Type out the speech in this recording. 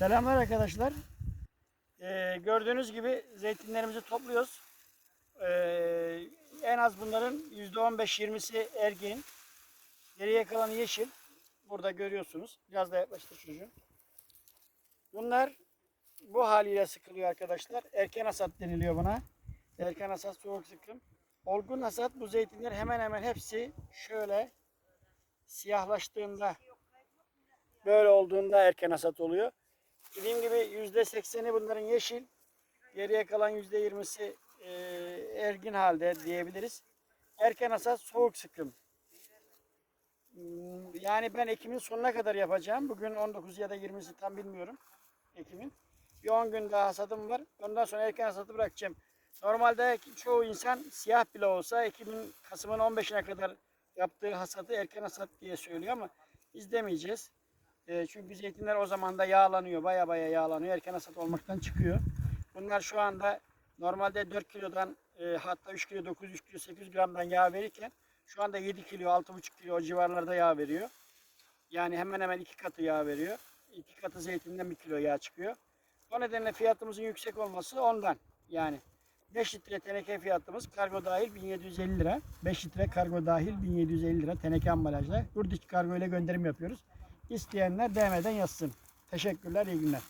Selamlar arkadaşlar. Ee, gördüğünüz gibi zeytinlerimizi topluyoruz. Ee, en az bunların %15-20'si ergin. Geriye kalanı yeşil. Burada görüyorsunuz. Biraz da yaklaştır çocuğum. Bunlar bu haliyle sıkılıyor arkadaşlar. Erken hasat deniliyor buna. Erken hasat soğuk sıkım. Olgun hasat bu zeytinler hemen hemen hepsi şöyle siyahlaştığında böyle olduğunda erken hasat oluyor. Dediğim gibi yüzde sekseni bunların yeşil. Geriye kalan yüzde yirmisi e, ergin halde diyebiliriz. Erken hasat soğuk sıkım. Hmm, Yani ben Ekim'in sonuna kadar yapacağım. Bugün 19 ya da 20'si tam bilmiyorum. Ekim'in. Bir 10 gün daha hasadım var. Ondan sonra erken hasatı bırakacağım. Normalde çoğu insan siyah bile olsa Ekim'in Kasım'ın 15'ine kadar yaptığı hasadı erken hasat diye söylüyor ama biz demeyeceğiz. E, çünkü zeytinler o zaman da yağlanıyor. Baya baya yağlanıyor. Erken hasat olmaktan çıkıyor. Bunlar şu anda normalde 4 kilodan e, hatta 3 kilo, 9, 3 kilo, 8 gramdan yağ verirken şu anda 7 kilo, 6,5 kilo o civarlarda yağ veriyor. Yani hemen hemen iki katı yağ veriyor. İki katı zeytinden bir kilo yağ çıkıyor. O nedenle fiyatımızın yüksek olması ondan. Yani 5 litre teneke fiyatımız kargo dahil 1750 lira. 5 litre kargo dahil 1750 lira teneke ambalajla. Yurt içi kargo ile gönderim yapıyoruz. İsteyenler DM'den yazsın. Teşekkürler, iyi günler.